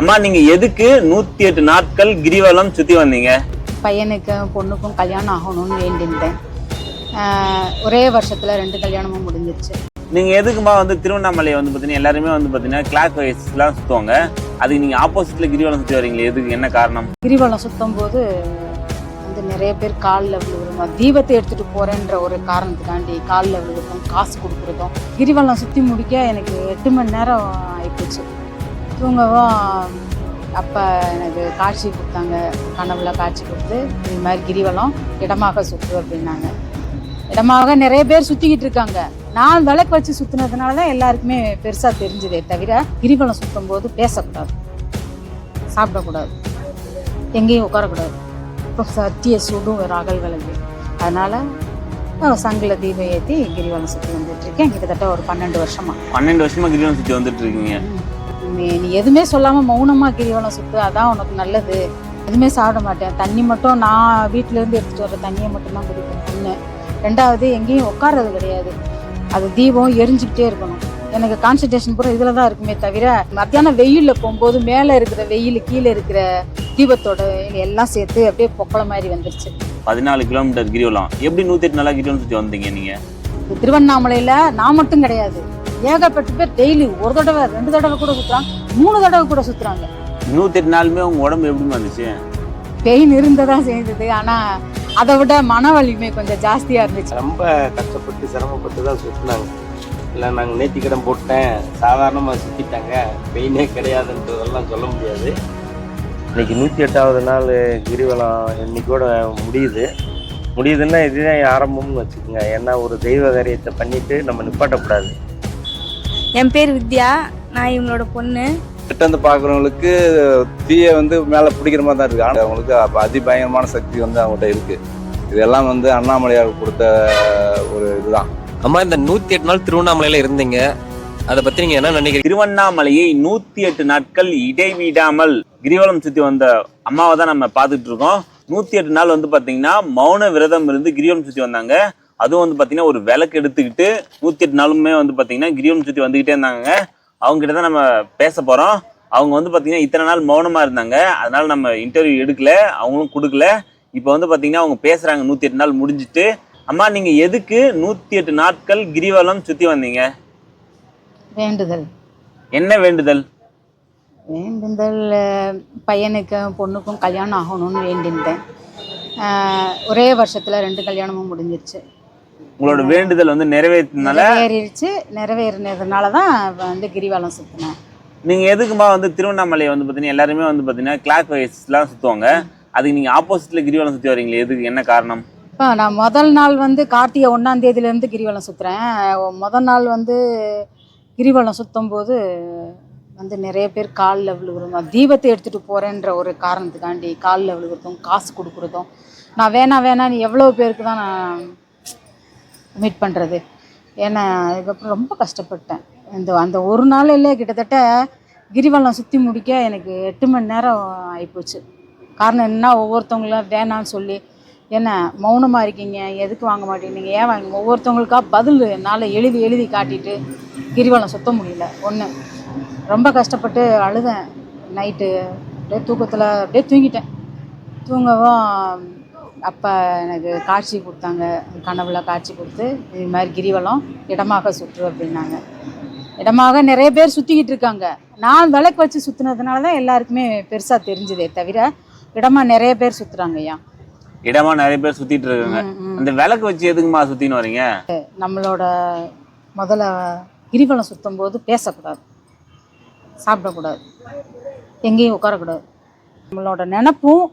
அம்மா நீங்க எதுக்கு நூத்தி எட்டு நாட்கள் கிரிவலம் சுத்தி வந்தீங்க? பையனுக்கும் பொண்ணுக்கும் கல்யாணம் ஆகணும்னு வேண்டியிருந்தேன். ஒரே வருஷத்தில் ரெண்டு கல்யாணமும் முடிஞ்சிருச்சு. நீங்க எதுக்குமா வந்து திருவண்ணாமலை வந்து பாத்தீங்கன்னா எல்லாருமே வந்து பாத்தீங்கன்னா கிளாக் வைஸ் எல்லாம் சுத்துவாங்க. அதுக்கு நீங்க ஆப்போசிட்ல கிரிவலம் சுத்தி வரீங்களே எதுக்கு என்ன காரணம்? கிரிவலம் சுத்தும் போது வந்து நிறைய பேர் காலில் விழுவுறோம் தீபத்தை எடுத்துட்டு போறேன்ற ஒரு காரணத்துக்காண்டி காலில் விழுவுறதும் காசு கொடுக்குறதும் கிரிவலம் சுற்றி முடிக்க எனக்கு எட்டு மணி நேரம் ஆயிப்போச்சு. தூங்கவும் அப்போ எனக்கு காட்சி கொடுத்தாங்க கனவுல காட்சி கொடுத்து இது மாதிரி கிரிவலம் இடமாக சுற்று அப்படின்னாங்க. இடமாக நிறைய பேர் சுற்றிக்கிட்டு இருக்காங்க. நான் விளக்கு வச்சு சுற்றினதுனால தான் எல்லாருக்குமே பெருசாக தெரிஞ்சதே தவிர கிரிவலம் சுற்றும் போது பேசக்கூடாது. சாப்பிடக்கூடாது. எங்கேயும் உட்காரக்கூடாது. இப்போ சத்திய சுடும் ஒரு அகல் விளக்கு. அதனால் சங்கில் தீபம் ஏற்றி கிரிவலம் சுற்றி வந்துட்டுருக்கேன் கிட்டத்தட்ட ஒரு பன்னெண்டு வருஷமா. பன்னெண்டு வருஷமா கிரிவலம் சுற்றி வந்துட்டு இருக்கீங்க. நீ எதுவுமே சொல்லாமல் மௌனமாக கிரிவலம் சுற்று அதான் உனக்கு நல்லது. எதுவுமே சாப்பிட மாட்டேன். தண்ணி மட்டும் நான் வீட்டிலேருந்து எடுத்துகிட்டு வர தண்ணியை மட்டும்தான் குடிப்பேன். ஒன்று ரெண்டாவது எங்கேயும் உட்கார்றது கிடையாது. அது தீபம் எரிஞ்சுக்கிட்டே இருக்கணும். எனக்கு கான்சன்ட்ரேஷன் பூரா இதில் தான் இருக்குமே தவிர மத்தியானம் வெயிலில் போகும்போது மேலே இருக்கிற வெயில் கீழே இருக்கிற தீபத்தோட எல்லாம் சேர்த்து அப்படியே பொக்கலை மாதிரி வந்துருச்சு. பதினாலு கிலோமீட்டர் கிரிவலம். எப்படி நூத்தி எட்டு நாளா கிரிவலம் வந்தீங்க நீங்க? இது திருவண்ணாமலையில் நான் மட்டும் கிடையாது. ஏகப்பட்ட பேர் டெய்லி ஒரு தடவை ரெண்டு தடவை கூட சுற்றுறாங்க மூணு தடவை கூட சுற்றுறாங்க நூத்தி எட்டு நாளுமே உங்க உடம்பு எப்படி வந்துச்சு பெயின் இருந்ததா செய்தது ஆனால் அதை விட மன வலிமை கொஞ்சம் ஜாஸ்தியாக இருந்துச்சு. ரொம்ப கஷ்டப்பட்டு சிரமப்பட்டு தான் சுற்றினாங்க இல்லை நாங்கள் நேர்த்தி கடன் போட்டேன். சாதாரணமாக சுற்றிட்டாங்க பெயினே கிடையாதுன்றதெல்லாம் சொல்ல முடியாது. இன்னைக்கு நூற்றி எட்டாவது நாள் கிரிவலம் இன்னைக்கோட முடியுது. முடியுதுன்னா இதுதான் ஆரம்பம்னு வச்சுக்கோங்க. ஏன்னா ஒரு தெய்வ காரியத்தை பண்ணிட்டு நம்ம நிப்பாட்டக்கூடாது. என் பேர் வித்யா நான் இவங்களோட பொண்ணு. கிட்ட வந்து பார்க்குறவங்களுக்கு தீயை வந்து மேலே பிடிக்கிற மாதிரி தான் இருக்குது ஆனால் அவங்களுக்கு அப்போ அதிபயங்கரமான சக்தி வந்து அவங்ககிட்ட இருக்குது இதெல்லாம் வந்து அண்ணாமலையார் கொடுத்த ஒரு இதுதான். அம்மா இந்த நூத்தி எட்டு நாள் திருவண்ணாமலையில இருந்தீங்க. அதை பத்தி நீங்க என்ன நினைக்கிறீங்க? திருவண்ணாமலையை நூத்தி எட்டு நாட்கள் இடைவிடாமல் கிரிவலம் சுத்தி வந்த அம்மாவை தான் நம்ம பார்த்துட்டு இருக்கோம். நூத்தி எட்டு நாள் வந்து பாத்தீங்கன்னா மௌன விரதம் இருந்து கிரிவலம் சுத்தி வந்தாங்க. அதுவும் வந்து பாத்தீங்கன்னா ஒரு விளக்கு எடுத்துக்கிட்டு நூத்தி எட்டு நாளுமே வந்து பாத்தீங்கன்னா கிரிவலம் சுத்தி வந்துகிட்டே இருந்தாங்க அவங்க கிட்ட தான் நம்ம பேச போறோம். அவங்க வந்து பாத்தீங்கன்னா இத்தனை நாள் மௌனமா இருந்தாங்க. அதனால நம்ம இன்டர்வியூ எடுக்கல அவங்களும் கொடுக்கல. இப்போ வந்து பாத்தீங்கன்னா அவங்க பேசுறாங்க நூத்தி எட்டு நாள் முடிஞ்சிட்டு. அம்மா நீங்க எதுக்கு நூத்தி எட்டு நாட்கள் கிரிவலம் சுத்தி வந்தீங்க? வேண்டுதல். என்ன வேண்டுதல்? வேண்டுதல் பையனுக்கும் பொண்ணுக்கும் கல்யாணம் ஆகணும்னு வேண்டியிருந்தேன். ஒரே வருஷத்தில் ரெண்டு கல்யாணமும் முடிஞ்சிருச்சு. உங்களோட வேண்டுதல் வந்து நிறைவேற்றினால நிறைவேறிடுச்சு. நிறைவேறினதுனால தான் வந்து கிரிவலம் சுற்றினேன் நீங்க எதுக்குமா வந்து திருவண்ணாமலை வந்து பாத்தீங்கன்னா எல்லாருமே வந்து பாத்தீங்கன்னா கிளாக் வைஸ்லாம் சுத்துவாங்க. அதுக்கு நீங்க ஆப்போசிட்ல கிரிவலம் சுத்தி வரீங்களே எதுக்கு என்ன காரணம்? இப்போ நான் முதல் நாள் வந்து கார்த்திகை ஒன்றாம் தேதியிலேருந்து கிரிவலம் சுற்றுறேன் முதல் நாள் வந்து கிரிவலம் சுற்றும் போது வந்து நிறைய பேர் காலில் விழுகுறோம் தீபத்தை எடுத்துகிட்டு போகிறேன்ற ஒரு காரணத்துக்காண்டி காலில் விழுகுறதும் காசு கொடுக்குறதும் நான் வேணாம் வேணான்னு எவ்வளோ பேருக்கு தான் நான் மீட் பண்ணுறது ஏன்னா அதுக்கப்புறம் ரொம்ப கஷ்டப்பட்டேன். இந்த அந்த ஒரு நாளிலே கிட்டத்தட்ட கிரிவலம் சுற்றி முடிக்க எனக்கு எட்டு மணி நேரம் ஆகிப்போச்சு காரணம் என்ன? ஒவ்வொருத்தவங்களும் வேணான்னு சொல்லி. என்ன மௌனமாக இருக்கீங்க. எதுக்கு வாங்க மாட்டேங்கிறீங்க? ஏன் வாங்க? ஒவ்வொருத்தவங்களுக்காக பதில் என்னால் எழுதி எழுதி காட்டிட்டு கிரிவலம் சுத்த முடியல. ஒன்று ரொம்ப கஷ்டப்பட்டு அழுதேன். நைட்டு அப்படியே தூக்கத்தில் அப்படியே தூங்கிட்டேன். தூங்கவும் அப்போ எனக்கு காட்சி கொடுத்தாங்க கனவுல காட்சி கொடுத்து இது மாதிரி கிரிவலம் இடமாக சுற்று அப்படின்னாங்க. இடமாக நிறைய பேர் சுற்றிக்கிட்டு இருக்காங்க. நான் விளக்கு வச்சு சுற்றினதுனால தான் எல்லாருக்குமே பெருசாக தெரிஞ்சதே தவிர இடமா நிறைய பேர் சுற்றுறாங்க ஐயா. இடமா நிறைய பேர் சுத்திட்டு இருக்காங்க. அந்த விளக்கு வச்சு எதுக்குமா சுத்தின்னு வரீங்க? நம்மளோட முதல்ல கிரிவலம் சுற்றும் போது பேசக்கூடாது. சாப்பிடக்கூடாது. எங்கேயும் உட்காரக்கூடாது. நம்மளோட நினப்பும்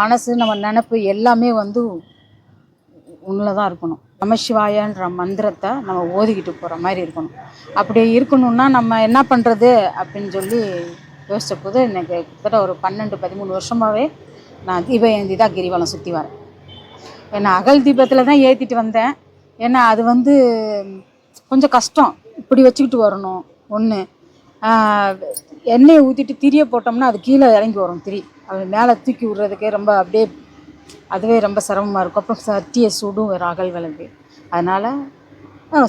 மனசு நம்ம நினப்பு எல்லாமே வந்து உன்னில் தான் இருக்கணும் நமசிவாயன்ற மந்திரத்தை நம்ம ஓதிக்கிட்டு போகிற மாதிரி இருக்கணும். அப்படி இருக்கணும்னா நம்ம என்ன பண்ணுறது அப்படின்னு சொல்லி யோசித்த போது எனக்கு கிட்டத்தட்ட ஒரு பன்னெண்டு பதிமூணு வருஷமாகவே நான் தீப ஏந்தி தான் கிரிவலம் சுற்றி வரேன். ஏன்னா அகல் தீபத்தில் தான் ஏற்றிட்டு வந்தேன். ஏன்னா அது வந்து கொஞ்சம் கஷ்டம். இப்படி வச்சுக்கிட்டு வரணும். ஒன்று எண்ணெயை ஊற்றிட்டு திரியை போட்டோம்னா அது கீழே இறங்கி வரும் திரி. அது மேலே தூக்கி விடுறதுக்கே ரொம்ப அப்படியே அதுவே ரொம்ப சிரமமாக இருக்கும். அப்புறம் சட்டியை சுடும் ஒரு அகல் விளக்கு. அதனால்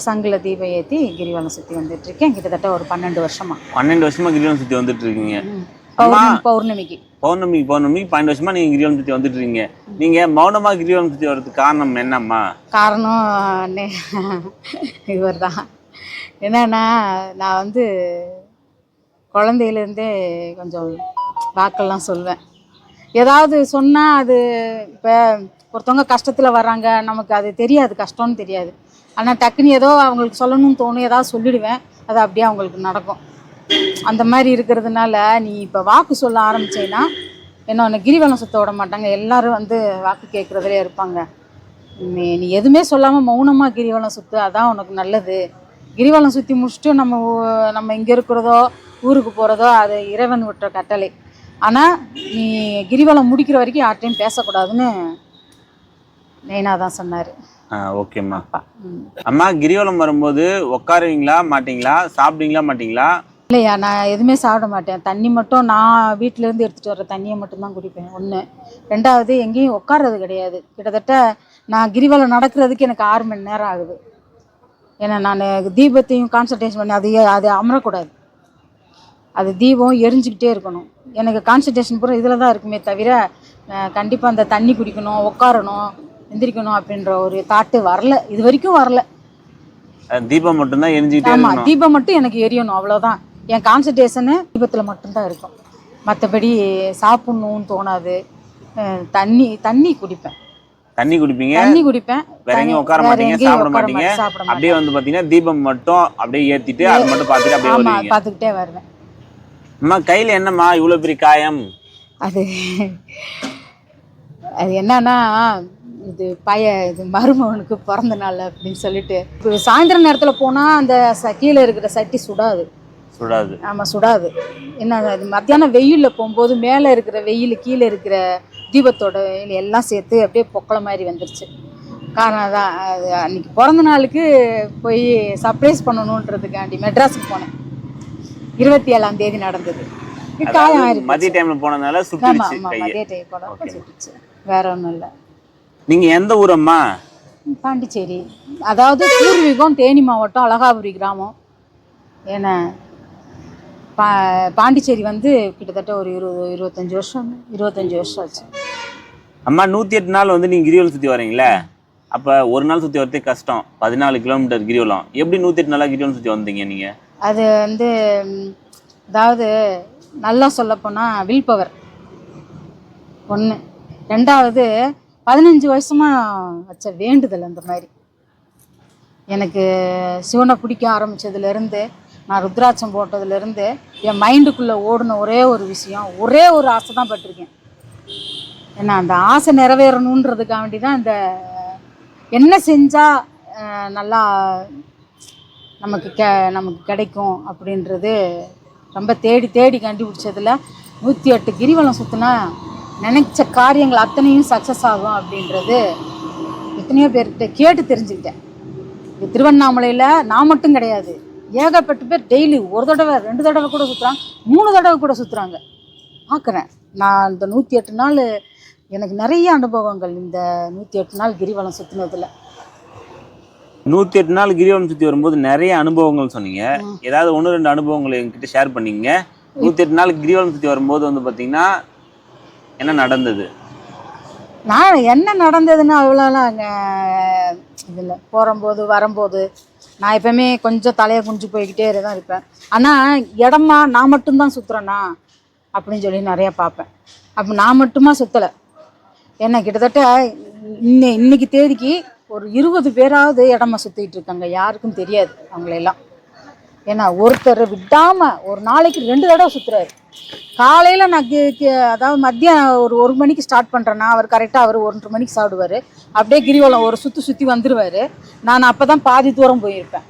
சங்கில் தீபம் ஏற்றி கிரிவலம் சுற்றி வந்துட்டுருக்கேன் கிட்டத்தட்ட ஒரு பன்னெண்டு வருஷமாக பன்னெண்டு வருஷமா கிரிவலம் சுத்தி வந்துட்டு இருக்கீங்க. பௌர்ணமி பௌர்ணமிக்கு. பௌர்ணமி பௌர்ணமி பன்னெண்டு வருஷமா நீங்க கிரிவலம் சுத்தி வந்துட்டு இருக்கீங்க. நீங்க மௌனமா கிரிவலம் சுத்தி வர்றதுக்கு காரணம் என்னம்மா? காரணம் இவர் தான் என்னன்னா நான் வந்து குழந்தையிலேருந்தே கொஞ்சம் வாக்கெல்லாம் சொல்வேன். ஏதாவது சொன்னால் அது இப்போ ஒருத்தவங்க கஷ்டத்தில் வர்றாங்க நமக்கு அது தெரியாது கஷ்டம்னு தெரியாது. ஆனால் டக்குன்னு ஏதோ அவங்களுக்கு சொல்லணும்னு தோணும் ஏதாவது சொல்லிடுவேன். அது அப்படியே அவங்களுக்கு நடக்கும். அந்த மாதிரி இருக்கிறதுனால நீ இப்போ வாக்கு சொல்ல ஆரம்பிச்சேன்னா என்ன ஒன்று கிரிவலம் சுத்த விட மாட்டாங்க. எல்லாரும் வந்து வாக்கு கேட்குறதுலே இருப்பாங்க. நீ நீ எதுவுமே சொல்லாமல் மௌனமாக கிரிவலம் சுற்று அதான் உனக்கு நல்லது. கிரிவலம் சுற்றி முடிச்சுட்டு நம்ம நம்ம இங்கே இருக்கிறதோ ஊருக்கு போகிறதோ அது இறைவன் விட்ட கட்டளை. ஆனால் நீ கிரிவலம் முடிக்கிற வரைக்கும் யார்ட்டையும் பேசக்கூடாதுன்னு மெயினாக தான் சொன்னார். ஓகேம்மா அம்மா கிரிவலம் வரும்போது உட்காருவீங்களா மாட்டீங்களா சாப்பிடுவீங்களா மாட்டீங்களா? இல்லையா நான் எதுவுமே சாப்பிட மாட்டேன். தண்ணி மட்டும் நான் வீட்டிலேருந்து எடுத்துகிட்டு வர தண்ணியை மட்டும்தான் குடிப்பேன் ஒன்று ரெண்டாவது எங்கேயும் உட்கார்றது கிடையாது. கிட்டத்தட்ட நான் கிரிவலம் நடக்கிறதுக்கு எனக்கு ஆறு மணி நேரம் ஆகுது. ஏன்னா நான் தீபத்தையும் கான்சன்ட்ரேஷன் பண்ணி அது அது அமரக்கூடாது. அது தீபம் எரிஞ்சுக்கிட்டே இருக்கணும். எனக்கு கான்சன்ட்ரேஷன் பூரா இதில் தான் இருக்குமே தவிர கண்டிப்பாக அந்த தண்ணி குடிக்கணும் உட்காரணும் எந்திரிக்கணும் அப்படின்ற ஒரு தாட்டு வரல. இது வரைக்கும் வரல. தீபம் மட்டும்தான் எரிஞ்சுக்கிட்டே ஆமா இருக்கணும். தீபம் மட்டும் எனக்கு எரியணும் அவ்வளவுதான். என் கான்சன்ட்ரேஷனு தீபத்தில் மட்டும்தான் இருக்கும். மற்றபடி சாப்பிட்ணுன்னு தோணாது. தண்ணி தண்ணி குடிப்பேன். தண்ணி குடிப்பீங்க? தண்ணி குடிப்பேன். வேற எங்கேயும் உட்கார மாட்டீங்க சாப்பிட மாட்டீங்க. அப்படியே வந்து பாத்தீங்கன்னா தீபம் மட்டும் அப்படியே ஏத்திட்டு அதை மட்டும் பார்த்துட்டு அப்படியே ஆமா வருவீங்க. பார்த்துக்கிட்டே வருவேன். அம்மா கையில என்னம்மா இவ்வளவு பெரிய காயம்? அது அது என்னன்னா இது பய இது மருமகனுக்கு பிறந்த நாள் அப்படின்னு சொல்லிட்டு. இப்போ சாயந்தரம் நேரத்தில் போனால் அந்த ச- கீழே இருக்கிற சட்டி சுடாது. சுடாது. ஆமாம் சுடாது. என்ன அது மத்தியானம் வெயிலில் போகும்போது மேலே இருக்கிற வெயில் கீழே இருக்கிற தீபத்தோட வெயில் எல்லாம் சேர்த்து அப்படியே பொக்கலை மாதிரி வந்துருச்சு. காரணம் அதான் அது அன்னைக்கு பிறந்த நாளுக்கு போய் சர்ப்ரைஸ் பண்ணணுன்றதுக்காண்டி மெட்ராஸுக்கு போனேன். இருபத்தி ஏழாம் தேதி நடந்தது. காயம் மதிய டைம்ல போனதுனால கையை. மதிய டைம். சுட்டுச்சு. வேற ஒன்றும் இல்லை. நீங்க எந்த ஊரம்மா பாண்டிச்சேரி. அதாவது பூர்வீகம் தேனி மாவட்டம் அழகாபுரி கிராமம். ஏன்னா பா பாண்டிச்சேரி வந்து கிட்டத்தட்ட ஒரு இருபது இருபத்தஞ்சி வருஷம் இருபத்தஞ்சி வருஷம் ஆச்சு. அம்மா நூத்தி எட்டு நாள் வந்து நீங்க கிரிவலம் சுத்தி வரீங்களே? அப்ப ஒரு நாள் சுத்தி வரதே கஷ்டம். பதினாலு கிலோமீட்டர் கிரிவலம். எப்படி நூத்தி எட்டு நாளா கிரிவலம் சுத்தி வந்தீங்க நீங்க? அது வந்து அதாவது நல்லா சொல்லப்போனால் வில் பவர் ஒன்று ரெண்டாவது பதினஞ்சு வருஷமாக வச்ச வேண்டுதல் அந்த மாதிரி. எனக்கு சிவனை பிடிக்க ஆரம்பிச்சதுலேருந்து நான் ருத்ராட்சம் போட்டதுலேருந்து என் மைண்டுக்குள்ளே ஓடின ஒரே ஒரு விஷயம் ஒரே ஒரு ஆசை தான் பட்டிருக்கேன். ஏன்னா அந்த ஆசை நிறைவேறணுன்றதுக்காண்டி தான் இந்த என்ன செஞ்சால் நல்லா நமக்கு க நமக்கு கிடைக்கும் அப்படின்றது ரொம்ப தேடி தேடி கண்டுபிடிச்சதில் நூற்றி எட்டு கிரிவலம் சுற்றினா நினைச்ச காரியங்கள் அத்தனையும் சக்ஸஸ் ஆகும் அப்படின்றது எத்தனையோ பேர்கிட்ட கேட்டு தெரிஞ்சுக்கிட்டேன். இது திருவண்ணாமலையில் நான் மட்டும் கிடையாது. ஏகப்பட்ட பேர் டெய்லி ஒரு தடவை ரெண்டு தடவை கூட சுற்றுறாங்க மூணு தடவை கூட சுற்றுறாங்க பார்க்குறேன் நான் இந்த நூற்றி எட்டு நாள் எனக்கு நிறைய அனுபவங்கள் இந்த நூற்றி எட்டு நாள் கிரிவலம் சுற்றினதில் நூற்றி எட்டு நாள் கிரிவலம் சுற்றி வரும்போது நிறைய அனுபவங்கள் சொன்னீங்க. ஏதாவது ஒன்று ரெண்டு அனுபவங்களை எங்கிட்ட ஷேர் பண்ணீங்க. நூற்றி எட்டு நாள் கிரிவலம் சுற்றி வரும்போது வந்து பார்த்தீங்கன்னா என்ன நடந்தது? நான் என்ன நடந்ததுன்னு அவ்வளோலாம் அங்கே இதில் போகும்போது வரும்போது நான் எப்பவுமே கொஞ்சம் தலையை குஞ்சு போய்கிட்டே தான் இருப்பேன். ஆனால் இடமா நான் மட்டும்தான் சுற்றுறேன்னா அப்படின்னு சொல்லி நிறையா பார்ப்பேன். அப்போ நான் மட்டுமா சுற்றலை என்ன கிட்டத்தட்ட இன்னை இன்னைக்கு தேதிக்கு ஒரு இருபது பேராவது இடமா சுற்றிட்டு இருக்காங்க. யாருக்கும் தெரியாது அவங்களெல்லாம். ஏன்னா ஒருத்தர் விடாமல் ஒரு நாளைக்கு ரெண்டு தடவை சுற்றுறாரு காலையில் நான் கி- கி- அதாவது மதியம் ஒரு ஒரு மணிக்கு ஸ்டார்ட் பண்ணுறேன்னா அவர் கரெக்டாக அவர் ஒன்றரை மணிக்கு சாப்பிடுவார். அப்படியே கிரிவலம் ஒரு சுற்றி சுற்றி வந்துடுவார் நான் அப்போ தான் பாதி தூரம் போயிருப்பேன்.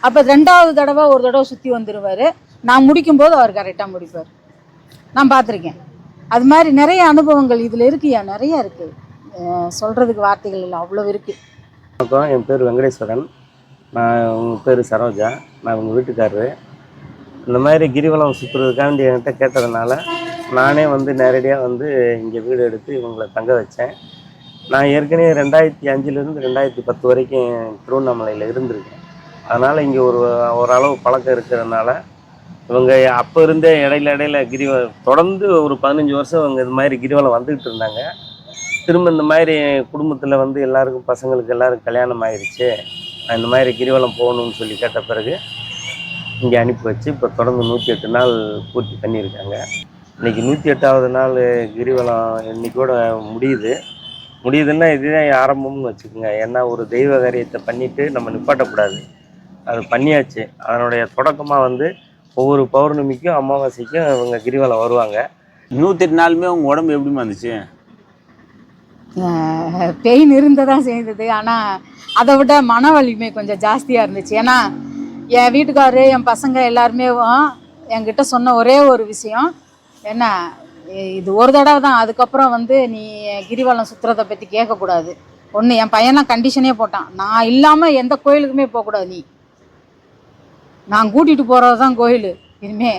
அப்போ ரெண்டாவது தடவை ஒரு தடவை சுற்றி வந்துடுவார் நான் முடிக்கும்போது அவர் கரெக்டாக முடிப்பார். நான் பார்த்துருக்கேன். அது மாதிரி நிறைய அனுபவங்கள் இதில் இருக்குயா நிறையா இருக்குது சொல்கிறதுக்கு வார்த்தைகள் இல்லை அவ்வளோ இருக்குது வணக்கம் என் பேர் வெங்கடேஸ்வரன். நான் உங்கள் பேர் சரோஜா. நான் உங்கள் வீட்டுக்காரரு. இந்த மாதிரி கிரிவலம் சுற்றுறதுக்காண்டி என்கிட்ட கேட்டதுனால நானே வந்து நேரடியாக வந்து இங்கே வீடு எடுத்து இவங்களை தங்க வச்சேன். நான் ஏற்கனவே ரெண்டாயிரத்தி அஞ்சுலேருந்து ரெண்டாயிரத்தி பத்து வரைக்கும் திருவண்ணாமலையில் இருந்திருக்கேன். அதனால் இங்கே ஒரு ஓரளவு பழக்கம் இருக்கிறதுனால இவங்க அப்போ இருந்தே இடையில இடையில கிரிவ தொடர்ந்து ஒரு பதினஞ்சு வருஷம் இவங்க இது மாதிரி கிரிவலம் வந்துக்கிட்டு இருந்தாங்க. திரும்ப இந்த மாதிரி குடும்பத்தில் வந்து எல்லாருக்கும் பசங்களுக்கு எல்லாரும் கல்யாணம் ஆயிடுச்சு இந்த மாதிரி கிரிவலம் போகணும்னு சொல்லி கேட்ட பிறகு இங்கே அனுப்பி வச்சு இப்போ தொடர்ந்து நூற்றி எட்டு நாள் பூர்த்தி பண்ணியிருக்காங்க. இன்னைக்கு நூற்றி எட்டாவது நாள் கிரிவலம் இன்னைக்கூட முடியுது. முடியுதுன்னா இதுதான் ஆரம்பம்னு வச்சுக்கோங்க. ஏன்னா ஒரு தெய்வ காரியத்தை பண்ணிவிட்டு நம்ம நிப்பாட்டக்கூடாது. அது பண்ணியாச்சு. அதனுடைய தொடக்கமாக வந்து ஒவ்வொரு பௌர்ணமிக்கும் அமாவாசைக்கும் இவங்க கிரிவலம் வருவாங்க. நூற்றி எட்டு நாளுமே உங்கள் உடம்பு எப்படிமா இருந்துச்சு? பெயின் இருந்ததான் செய்தது. ஆனால் அதை விட மன வலிமை கொஞ்சம் ஜாஸ்தியாக இருந்துச்சு. ஏன்னா என் வீட்டுக்காரரு என் பசங்க எல்லாருமே என்கிட்ட சொன்ன ஒரே ஒரு விஷயம். என்ன இது ஒரு தடவை தான். அதுக்கப்புறம் வந்து நீ கிரிவலம் சுற்றுறதை பற்றி கேட்கக்கூடாது. ஒன்று என் பையன்லாம் கண்டிஷனே போட்டான். நான் இல்லாமல் எந்த கோயிலுக்குமே போகக்கூடாது நீ. நான் கூட்டிகிட்டு போகிறது தான் கோயில். இனிமே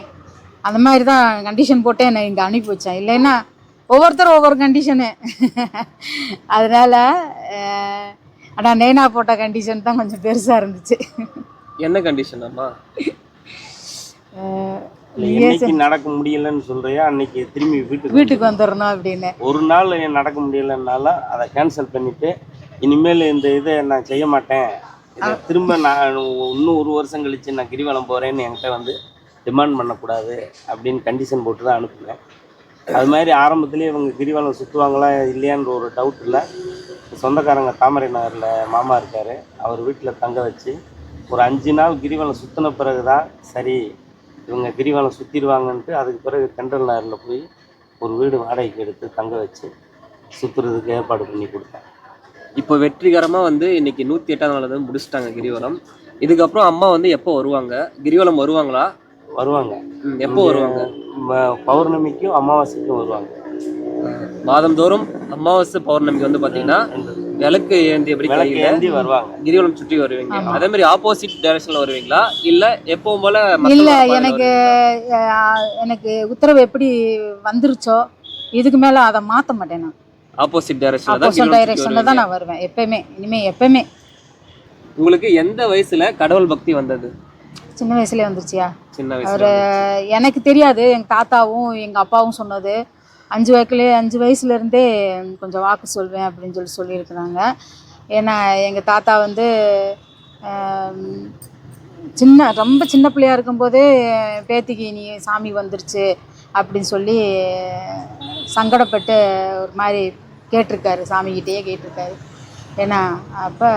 அந்த மாதிரி தான் கண்டிஷன் போட்டு என்னை இங்கே அனுப்பி வச்சேன். இல்லைன்னா ஒவ்வொருத்தரும் ஒவ்வொரு கண்டிஷனு அதனால் ஆனால் நெய்னா போட்ட கண்டிஷன் தான் கொஞ்சம் பெருசாக இருந்துச்சு. என்ன கண்டிஷன் அம்மா? என்னைக்கு நடக்க முடியலன்னு சொல்றியா? அன்னைக்கு திரும்பி வீட்டுக்கு வீட்டுக்கு வந்துடணும் அப்படின்னு. ஒரு நாள் நடக்க முடியலனால அதை கேன்சல் பண்ணிட்டு இனிமேல் இந்த இதை நான் செய்ய மாட்டேன். திரும்ப நான் இன்னும் ஒரு வருஷம் கழிச்சு நான் கிரிவலம் போறேன்னு என்கிட்ட வந்து டிமாண்ட் பண்ணக்கூடாது அப்படின்னு கண்டிஷன் போட்டு தான் அனுப்புனேன் அது மாதிரி ஆரம்பத்துலேயே இவங்க கிரிவலம் சுற்றுவாங்களா இல்லையான்ற ஒரு டவுட் இல்லை. சொந்தக்காரங்க தாமரை நகரில் மாமா இருக்கார். அவர் வீட்டில் தங்க வச்சு ஒரு அஞ்சு நாள் கிரிவலம் சுற்றின பிறகு தான் சரி இவங்க கிரிவலம் சுற்றிடுவாங்கன்ட்டு அதுக்கு பிறகு தென்றல் நகரில் போய் ஒரு வீடு வாடகைக்கு எடுத்து தங்க வச்சு சுற்றுறதுக்கு ஏற்பாடு பண்ணி கொடுத்தேன். இப்போ வெற்றிகரமாக வந்து இன்னைக்கு நூற்றி எட்டாம் நாள் வந்து முடிச்சிட்டாங்க கிரிவலம். இதுக்கப்புறம் அம்மா வந்து எப்போ வருவாங்க? கிரிவலம் வருவாங்களா? வருவாங்க. எப்போ வருவாங்க? ம- பௌர்ணமிக்கும் அமாவாசைக்கும் வருவாங்க. மாதந்தோறும் அமாவாசை பௌர்ணமிக்கு வந்து பாத்தீங்கன்னா விளக்கு விளக்கு கையில ஏந்தி வருவாங்க. கிரிவலம் சுற்றி வருவீங்க. அதே மாதிரி ஆப்போசிட் டைரக்ஷன்ல வருவீங்களா? இல்ல எப்பவும் போல மத்த இல்லை பாதையில எனக்கு அஹ், எனக்கு உத்தரவு எப்படி வந்துருச்சோ இதுக்கு மேலே அதை மாற்ற மாட்டேன் நான். ஆப்போசிட் டைரக்ஷன்ல தான் ஆப்போசிட் கிரிவலம் சுற்றி டைரெக்ஷனில் தான். நான் வருவேன் எப்பயுமே. இனிமேல் எப்பயுமே. உங்களுக்கு எந்த வயசுல கடவுள் பக்தி வந்தது? சின்ன வயசுலேயே வந்துருச்சியா? சின்ன அவர் வயசுல எனக்கு தெரியாது. எங்கள் தாத்தாவும் எங்கள் அப்பாவும் சொன்னது. அஞ்சு வயசுலேயே அஞ்சு வயசுலேருந்தே கொஞ்சம் வாக்கு சொல்வேன் அப்படின்னு சொல்லி சொல்லியிருக்கிறாங்க. ஏன்னா எங்கள் தாத்தா வந்து ஆம், சின்ன ரொம்ப சின்ன பிள்ளையா இருக்கும்போதே பேத்திக்கு நீ சாமி வந்துருச்சு அப்படின்னு சொல்லி சங்கடப்பட்டு ஒரு மாதிரி கேட்டிருக்காரு. சாமிக்கிட்டேயே கேட்டிருக்காரு. ஏன்னா அப்போ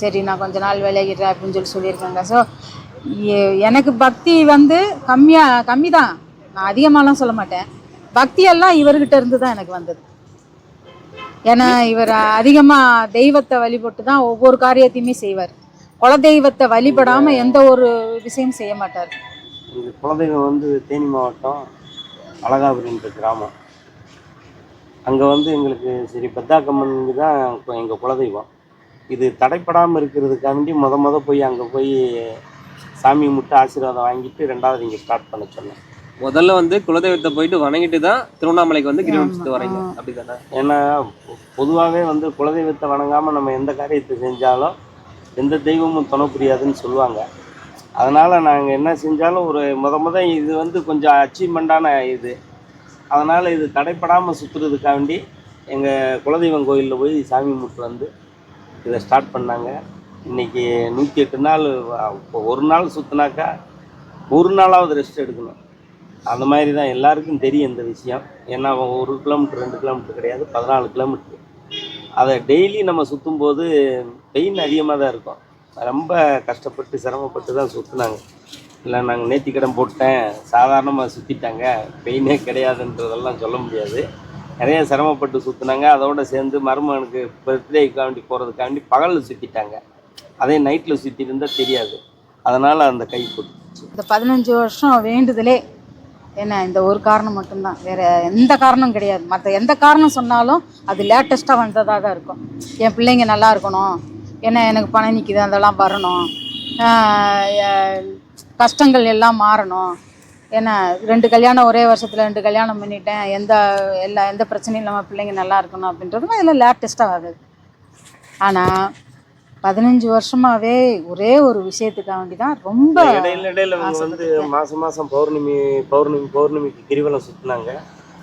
சரி நான் கொஞ்ச நாள் விலகிடுறேன் அப்படின்னு சொல்லி சொல்லியிருக்காங்க. ஸோ எனக்கு பக்தி வந்து கம்மியாக கம்மி தான் நான் அதிகமாகலாம் சொல்ல மாட்டேன். பக்தியெல்லாம் இவர்கிட்ட இருந்து தான் எனக்கு வந்தது. ஏன்னா இவர் அதிகமாக தெய்வத்தை வழிபட்டு தான் ஒவ்வொரு காரியத்தையுமே செய்வார். குல தெய்வத்தை வழிபடாமல் எந்த ஒரு விஷயமும் செய்ய மாட்டார். எங்கள் குலதெய்வம் வந்து தேனி மாவட்டம் அழகாபுரின்ற கிராமம். அங்கே வந்து எங்களுக்கு சரி பெத்தாக்கம்மனுக்கு தான் எங்கள் குலதெய்வம். இது தடைப்படாமல் இருக்கிறதுக்காண்டி மொத மொதல் போய் அங்கே போய் சாமி முட்டு ஆசீர்வாதம் வாங்கிட்டு ரெண்டாவது இங்கே ஸ்டார்ட் பண்ண சொன்னேன். முதல்ல வந்து குலதெய்வத்தை போயிட்டு வணங்கிட்டு தான் திருவண்ணாமலைக்கு வந்து கிரிவலம் வரீங்க. அப்படிதானே? ஏன்னா பொதுவாகவே வந்து குலதெய்வத்தை வணங்காமல் நம்ம எந்த காரியத்தை செஞ்சாலும் எந்த தெய்வமும் துணை புரியாதுன்னு சொல்லுவாங்க. அதனால் நாங்கள் என்ன செஞ்சாலும் ஒரு முத முத இது வந்து கொஞ்சம் அச்சீவ்மெண்ட்டான இது. அதனால் இது தடைப்படாமல் சுற்றுறதுக்காண்டி எங்கள் குலதெய்வம் கோயிலில் போய் சாமி முட்டு வந்து இதை ஸ்டார்ட் பண்ணாங்க. இன்றைக்கி நூற்றி எட்டு நாள் இப்போ ஒரு நாள் சுற்றினாக்கா ஒரு நாளாவது ரெஸ்ட் எடுக்கணும். அந்த மாதிரி தான் எல்லாருக்கும் தெரியும் இந்த விஷயம். ஏன்னா ஒரு கிலோமீட்டர் ரெண்டு கிலோமீட்டர் கிடையாது பதினாலு கிலோமீட்டர் அதை டெய்லி நம்ம சுற்றும் போது பெயின் அதிகமாக தான் இருக்கும். ரொம்ப கஷ்டப்பட்டு சிரமப்பட்டு தான் சுற்றுனாங்க இல்லை நாங்கள் நேர்த்திக்கடன் போட்டேன் சாதாரணமாக சுற்றிட்டாங்க பெயினே கிடையாதுன்றதெல்லாம் சொல்ல முடியாது. நிறைய சிரமப்பட்டு சுற்றுனாங்க அதோட சேர்ந்து மருமகனுக்கு பர்த்டேக்காண்டி போகிறதுக்காண்டி பகலில் சுற்றிட்டாங்க அதே நைட்டில் சுற்றி இருந்தால் தெரியாது. அதனால் அந்த கை போட்டுச்சு இந்த பதினஞ்சு வருஷம் வேண்டுதலே. என்ன இந்த ஒரு காரணம் மட்டும்தான். வேற எந்த காரணம் கிடையாது. மற்ற எந்த காரணம் சொன்னாலும் அது லேட்டஸ்ட்டாக வந்ததாக தான் இருக்கும். என் பிள்ளைங்க நல்லா இருக்கணும். என்ன எனக்கு பணம் நிற்கிது அதெல்லாம் வரணும். கஷ்டங்கள் எல்லாம் மாறணும். ஏன்னா ரெண்டு கல்யாணம் ஒரே வருஷத்தில் ரெண்டு கல்யாணம் பண்ணிட்டேன். எந்த எல்லா எந்த பிரச்சனையும் இல்லாமல் பிள்ளைங்க நல்லா இருக்கணும் அப்படின்றதும் இதெல்லாம் லேட்டஸ்ட்டாக ஆகுது ஆனால் பதினஞ்சு வருஷமாவே ஒரே ஒரு விஷயத்துக்காக வேண்டி தான் ரொம்ப இடையில இடையில இவங்க வந்து. மாசம் மாசம் பௌர்ணமி பௌர்ணமி பௌர்ணமிக்கு கிரிவலம் சுத்தினாங்க.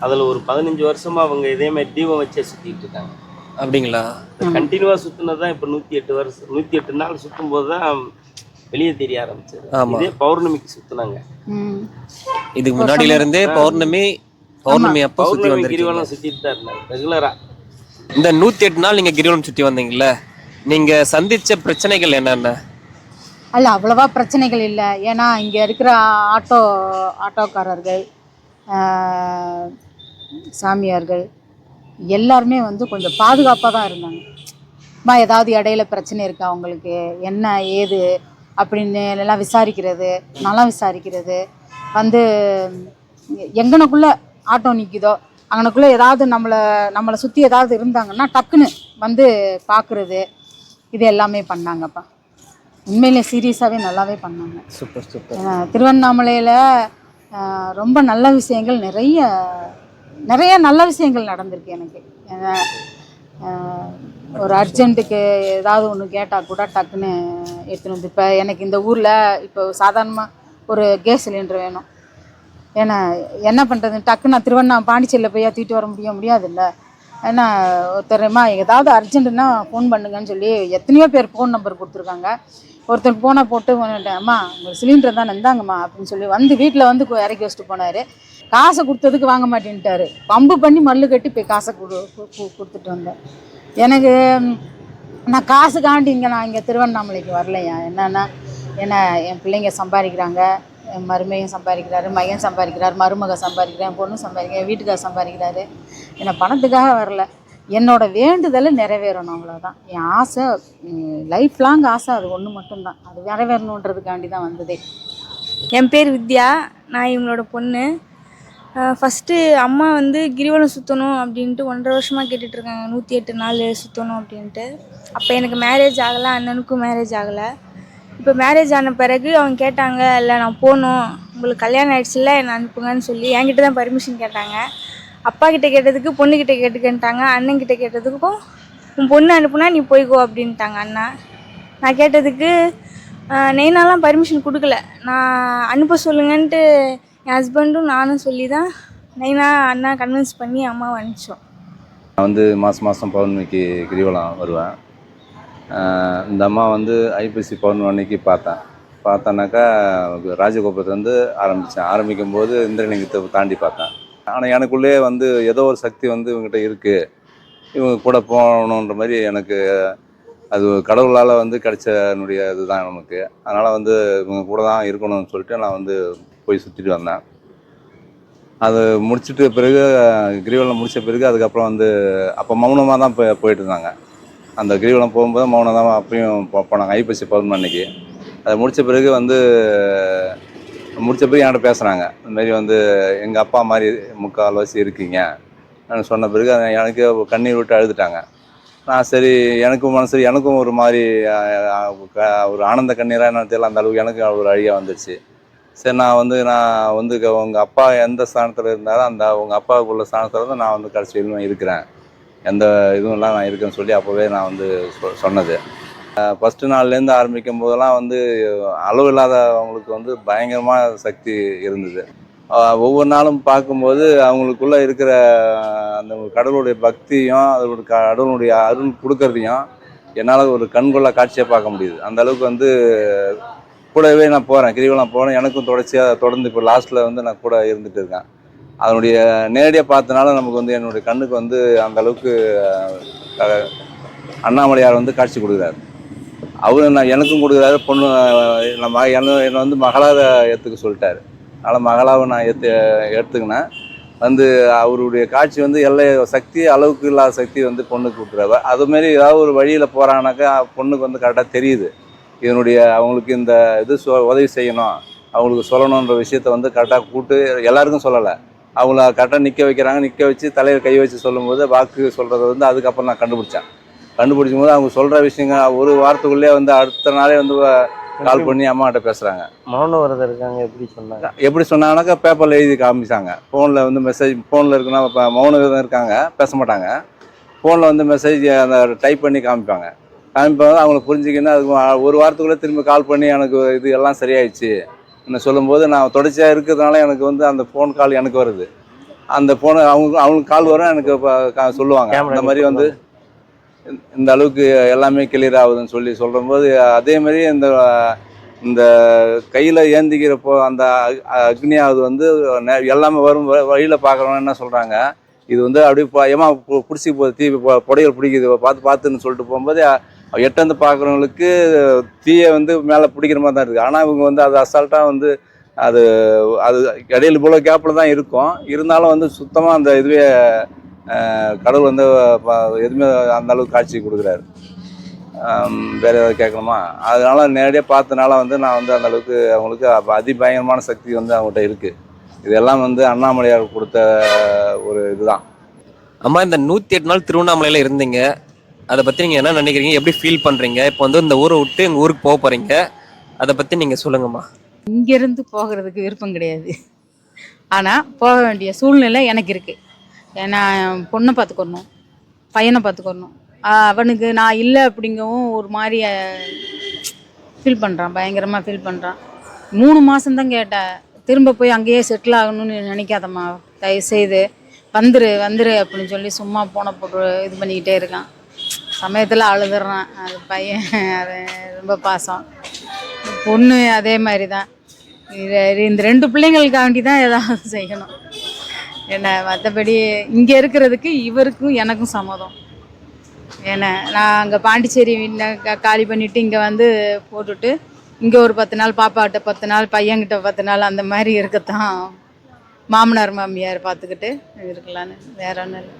அதுல ஒரு பதினஞ்சு வருஷமா அவங்க இதே மாதிரி தீபம் வச்சே சுத்திட்டு இருக்காங்க. அப்படிங்களா? கண்டினியூவா சுத்தினது தான் இப்ப நூத்தி எட்டு வருஷம் நூத்தி எட்டு நாள் சுத்தும் போது தான் வெளியே தெரிய ஆரம்பிச்சது. இதே பௌர்ணமிக்கு சுத்தினாங்க. ம். இதுக்கு முன்னாடியில இருந்தே பௌர்ணமி பௌர்ணமி அப்போ சுத்தி கிரிவலம் சுத்திட்டு தான் இருந்தாங்க ரெகுலரா. இந்த நூத்தி எட்டு நாள் நீங்க கிரிவலம் சுத்தி வந்தீங்கல்ல? நீங்க சந்திச்ச பிரச்சனைகள் என்னென்ன? அல்ல அவ்வளவா பிரச்சனைகள் இல்லை. ஏன்னா இங்கே இருக்கிற ஆட்டோ ஆட்டோக்காரர்கள் சாமியார்கள் எல்லாருமே வந்து கொஞ்சம் பாதுகாப்பாக தான் இருந்தாங்க. அம்மா ஏதாவது இடையில பிரச்சனை இருக்கா அவங்களுக்கு என்ன ஏது? அப்படின்னு எல்லாம் விசாரிக்கிறது நல்லா விசாரிக்கிறது. வந்து எங்கனக்குள்ளே ஆட்டோ நிற்குதோ அங்கனக்குள்ளே ஏதாவது நம்மளை நம்மளை சுற்றி ஏதாவது இருந்தாங்கன்னா டக்குன்னு வந்து பார்க்குறது இது எல்லாமே பண்ணாங்கப்பா. உண்மையிலே சீரியஸாகவே நல்லாவே பண்ணாங்க. Super super. திருவண்ணாமலையில் ரொம்ப நல்ல விஷயங்கள் நிறைய நிறைய நல்ல விஷயங்கள் நடந்திருக்கு எனக்கு. ஒரு அர்ஜென்ட்டுக்கு ஏதாவது ஒன்று கேட்டால் கூட டக்குன்னு எடுத்துன்னு வந்து இப்போ எனக்கு இந்த ஊரில் இப்போ சாதாரணமாக ஒரு கேஸ் சிலிண்டர் வேணும். ஏன்னா என்ன பண்ணுறது டக்குன்னு நான் திருவண்ணா பாண்டிச்சேரியில் போய் தூக்கிட்டு வர முடிய முடியாதுல்ல. ஏன்னா ஒருத்தரமா ஏதாவது அர்ஜென்ட்டுன்னா ஃபோன் பண்ணுங்கன்னு சொல்லி எத்தனையோ பேர் ஃபோன் நம்பர் கொடுத்துருக்காங்க. ஒருத்தர் ஃபோனை போட்டு அம்மா உங்கள் சிலிண்டர் தானே இருந்தாங்கம்மா அப்படின்னு சொல்லி வந்து வீட்டில் வந்து இறக்கி வச்சுட்டு போனார். காசை கொடுத்ததுக்கு வாங்க மாட்டேன்ட்டார். பம்பு பண்ணி மல்லு கட்டி போய் காசை கொடு கொடுத்துட்டு வந்தேன். எனக்கு ம், நான் காசுக்காண்டி இங்கே நான் இங்கே திருவண்ணாமலைக்கு வரலையா? என்னென்னா ஏன்னா என் பிள்ளைங்க சம்பாதிக்கிறாங்க. என் மருமையும் சம்பாதிக்கிறாரு மையன் சம்பாதிக்கிறார் மருமக சம்பாதிக்கிறேன் என் பொண்ணு சம்பாதிக்கிறேன் என் சம்பாதிக்கிறாரு. என்னை பணத்துக்காக வரல. என்னோட வேண்டுதலை நிறைவேறணும் அவ்வளோதான் என் ஆசை லைஃப் லாங் ஆசை அது ஒன்று மட்டும்தான். அது நிறைவேறணுன்றதுக்காண்டி தான் வந்ததே. என் பேர் வித்யா நான் இவங்களோட பொண்ணு. ஃபஸ்ட்டு அம்மா வந்து கிரிவலம் சுற்றணும் அப்படின்ட்டு ஒன்றரை வருஷமாக கேட்டுட்ருக்காங்க நூற்றி எட்டு நாள் சுற்றணும் அப்படின்ட்டு. அப்போ எனக்கு மேரேஜ் ஆகலை அண்ணனுக்கும் மேரேஜ் ஆகலை. இப்போ மேரேஜ் ஆன பிறகு அவங்க கேட்டாங்க இல்லை நான் போகணும். உங்களுக்கு கல்யாணம் ஆயிடுச்சுல என்னை அனுப்புங்கன்னு சொல்லி என்கிட்ட தான் பர்மிஷன் கேட்டாங்க. அப்பா கிட்ட கேட்டதுக்கு பொண்ணுக்கிட்ட கேட்டுக்கன்ட்டாங்க. அண்ணன் கிட்ட கேட்டதுக்கும் உன் பொண்ணு அனுப்புனா நீ போய்க்கோ அப்படின்ட்டாங்க அண்ணா. நான் கேட்டதுக்கு நெய்னாலாம் பர்மிஷன் கொடுக்கல. நான் அனுப்ப சொல்லுங்கன்ட்டு என் ஹஸ்பண்டும் நானும் சொல்லி தான் நைனா அண்ணா கன்வின்ஸ் பண்ணி அம்மாவை அனுப்பிச்சோம். நான் வந்து மாதம் மாதம் பௌர்ணமிக்கு கிரிவலம் வருவேன். இந்த அம்மா வந்து ஐப்பசி பௌர்ணமி அன்னைக்கு பார்த்தேன் பார்த்தேன்னாக்கா ராஜகோபுரத்துலேருந்து ஆரம்பித்தேன் ஆரம்பிக்கும் போது இந்திரலிங்கத்தை தாண்டி பார்த்தேன் ஆனால் எனக்குள்ளே வந்து ஏதோ ஒரு சக்தி வந்து இவங்ககிட்ட இருக்குது இவங்க கூட போகணுன்ற மாதிரி எனக்கு அது கடவுளால் வந்து கிடைச்ச என்னுடைய இதுதான் நமக்கு. அதனால் வந்து இவங்க கூட தான் இருக்கணும்னு சொல்லிட்டு நான் வந்து போய் சுற்றிட்டு வந்தேன். அது முடிச்சுட்டு பிறகு கிரிவலம் முடித்த பிறகு அதுக்கப்புறம் வந்து அப்போ மௌனமாக தான் போய் போயிட்டு இருந்தாங்க. அந்த கிரிவலம் போகும்போது மௌனம் தான் அப்பயும் போ- போனாங்க. ஐப்பசி பௌர்ணமி அன்னைக்கு. அதை முடித்த பிறகு வந்து முடித்த பிறகு என்கிட்ட பேசுகிறாங்க இந்தமாரி வந்து எங்கள் அப்பா மாதிரி முக்கால்வாசி இருக்கீங்க. நான் சொன்ன பிறகு அதை எனக்கு கண்ணீர் விட்டு அழுதுட்டாங்க. நான் சரி எனக்கும் மனசு எனக்கும் ஒரு மாதிரி க- ஒரு ஆனந்த கண்ணீராக என்ன தெரியல. அந்த அளவுக்கு எனக்கு ஒரு அழியாக வந்துச்சு. சரி நான் வந்து நான் வந்து க- அப்பா எந்த ஸ்தானத்தில் இருந்தாலும் அந்த உங்கள் அப்பாவுக்குள்ள ஸ்தானத்தில் தான் நான் வந்து கடைசி இருக்கிறேன். எந்த இதுவும் நான் இருக்கேன்னு சொல்லி அப்போவே நான் வந்து சொ சொன்னது. ஃபஸ்ட்டு நாள்லேருந்து ஆரம்பிக்கும் போதெல்லாம் வந்து அளவு இல்லாதவங்களுக்கு வந்து பயங்கரமாக சக்தி இருந்தது. ஒவ்வொரு நாளும் பார்க்கும்போது அவங்களுக்குள்ளே இருக்கிற அந்த கடவுளுடைய பக்தியும் அதோட கடவுளுடைய அருள் கொடுக்கறதையும் என்னால் ஒரு கண்கொள்ளா காட்சியாக பார்க்க முடியுது. அந்த அளவுக்கு வந்து கூடவே நான் போகிறேன் கிரிவலம் போகிறேன் எனக்கும் தொடர்ச்சியாக தொடர்ந்து இப்போ லாஸ்ட்டில் வந்து நான் கூட இருந்துட்டு இருக்கேன். அதனுடைய நேரடியாக பார்த்தனால நமக்கு வந்து என்னுடைய கண்ணுக்கு வந்து அந்த அளவுக்கு அண்ணாமலையார் வந்து காட்சி கொடுக்குறாரு. அவரு நான் எனக்கும் கொடுக்குறாரு பொண்ணு நம்ம என்ன என்னை வந்து மகளாக ஏற்றுக்க சொல்லிட்டாரு. அதனால் மகளாவை நான் ஏற்று எடுத்துக்கினேன் வந்து அவருடைய காட்சி வந்து எல்லை சக்தி அளவுக்கு இல்லாத சக்தி வந்து பொண்ணுக்கு கொடுத்துறாரு அதுமாரி ஏதாவது ஒரு வழியில் போகிறாங்கனாக்கா பொண்ணுக்கு வந்து கரெக்டாக தெரியுது. இதனுடைய அவங்களுக்கு இந்த இது சொ- உதவி செய்யணும். அவங்களுக்கு சொல்லணுன்ற விஷயத்த வந்து கரெக்டாக கூப்பிட்டு எல்லாருக்கும் சொல்லலை. அவங்கள கரெக்டாக நிற்க வைக்கிறாங்க. நிற்க வச்சு தலையில் கை வச்சு சொல்லும்போது வாக்கு சொல்கிறத வந்து அதுக்கப்புறம் நான் கண்டுபிடிச்சேன். கண்டுபிடிக்கும் போது அவங்க சொல்கிற விஷயங்க ஒரு வாரத்துக்குள்ளே வந்து அடுத்த நாளே வந்து கால் பண்ணி அம்மாகிட்ட பேசுகிறாங்க மௌன விரதம் இருக்காங்க எப்படி சொன்னாங்க? எப்படி சொன்னாங்கன்னாக்கா பேப்பரில் எழுதி காமிச்சாங்க. ஃபோனில் வந்து மெசேஜ் ஃபோனில் இருக்குன்னா இப்போ மௌன விரதம் இருக்காங்க பேச மாட்டாங்க. ஃபோனில் வந்து மெசேஜ் அந்த டைப் பண்ணி காமிப்பாங்க. காமிப்பாங்க அவங்கள புரிஞ்சுக்கின்னு அதுக்கு ஒரு வாரத்துக்குள்ளே திரும்பி கால் பண்ணி எனக்கு இது எல்லாம் சரியாயிடுச்சு. என்ன சொல்லும்போது நான் தொடர்ச்சியாக இருக்கிறதுனால எனக்கு வந்து அந்த ஃபோன் கால் எனக்கு வருது. அந்த ஃபோனை அவங்க அவங்களுக்கு கால் வரும் எனக்கு சொல்லுவாங்க. இந்த மாதிரி வந்து இந்த அளவுக்கு எல்லாமே கிளியர் ஆகுதுன்னு சொல்லி சொல்லும்போது அதே மாதிரி இந்த இந்த கையில் ஏந்திக்கிறப்போ அந்த அக்- அக்னியாவது வந்து எல்லாமே வரும் வழியில் பார்க்குறவங்க என்ன சொல்கிறாங்க இது வந்து அப்படியே ப- ஏமா பிடிச்சி போ தீ புடையல் பிடிக்குது பார்த்து பார்த்துன்னு சொல்லிட்டு போகும்போது எட்டந்து பார்க்குறவங்களுக்கு தீயை வந்து மேலே பிடிக்கிற மாதிரி தான் இருக்குது ஆனால் இவங்க வந்து அது அசால்ட்டாக வந்து அது அது இடையில் போல கேப்பில் தான் இருக்கும். இருந்தாலும் வந்து சுத்தமாக அந்த இதுவே கடவுள் வந்து எதுவுமே அந்த அளவுக்கு காட்சி கொடுக்குறாரு. வேற ஏதாவது கேட்கணுமா? அதனால நேரடியாக பார்த்தனால வந்து நான் வந்து அந்த அளவுக்கு அவங்களுக்கு அதிபயங்கரமான சக்தி வந்து அவங்ககிட்ட இருக்குது இதெல்லாம் வந்து அண்ணாமலையார் கொடுத்த ஒரு இதுதான். அம்மா இந்த நூற்றி எட்டு நாள் திருவண்ணாமலையில் இருந்தீங்க. அதை பற்றி நீங்கள் என்ன நினைக்கிறீங்க? எப்படி ஃபீல் பண்ணுறீங்க இப்போ வந்து இந்த ஊரை விட்டு எங்கள் ஊருக்கு போக போகிறீங்க அதை பற்றி நீங்கள் சொல்லுங்கம்மா. இங்கேருந்து போகிறதுக்கு விருப்பம் கிடையாது. ஆனால் போக வேண்டிய சூழ்நிலை எனக்கு இருக்குது நான் பொண்ணை பார்த்துக்கணும். பையனை பார்த்துக்கணும். அவனுக்கு நான் இல்லை அப்படிங்கவும் ஒரு மாதிரி ஃபீல் பண்ணுறான் பயங்கரமாக ஃபீல் பண்ணுறான் மூணு மாதம்தான் கேட்டேன் திரும்ப போய் அங்கேயே செட்டில் ஆகணும்னு நினைக்காதம்மா. தயவுசெய்து வந்துரு வந்துரு அப்படின்னு சொல்லி சும்மா போன போட்டு இது பண்ணிக்கிட்டே இருக்கான். சமயத்தில் அழுதுறான் அது பையன் அது ரொம்ப பாசம். பொண்ணு அதே மாதிரி தான் இது இந்த ரெண்டு பிள்ளைங்களுக்காண்டி தான் ஏதாவது செய்யணும். என்ன மற்றபடி இங்கே இருக்கிறதுக்கு இவருக்கும் எனக்கும் சம்மதம். ஏன்னா நான் அங்கே பாண்டிச்சேரி காலி பண்ணிவிட்டு இங்கே வந்து போட்டுட்டு இங்கே ஒரு பத்து நாள் பாப்பாக்கிட்ட பத்து நாள் பையன்கிட்ட பத்து நாள் அந்த மாதிரி இருக்கத்தான் மாமனார் மாமியார் பார்த்துக்கிட்டு இருக்கலான்னு வேற ஒன்றும் இல்லை.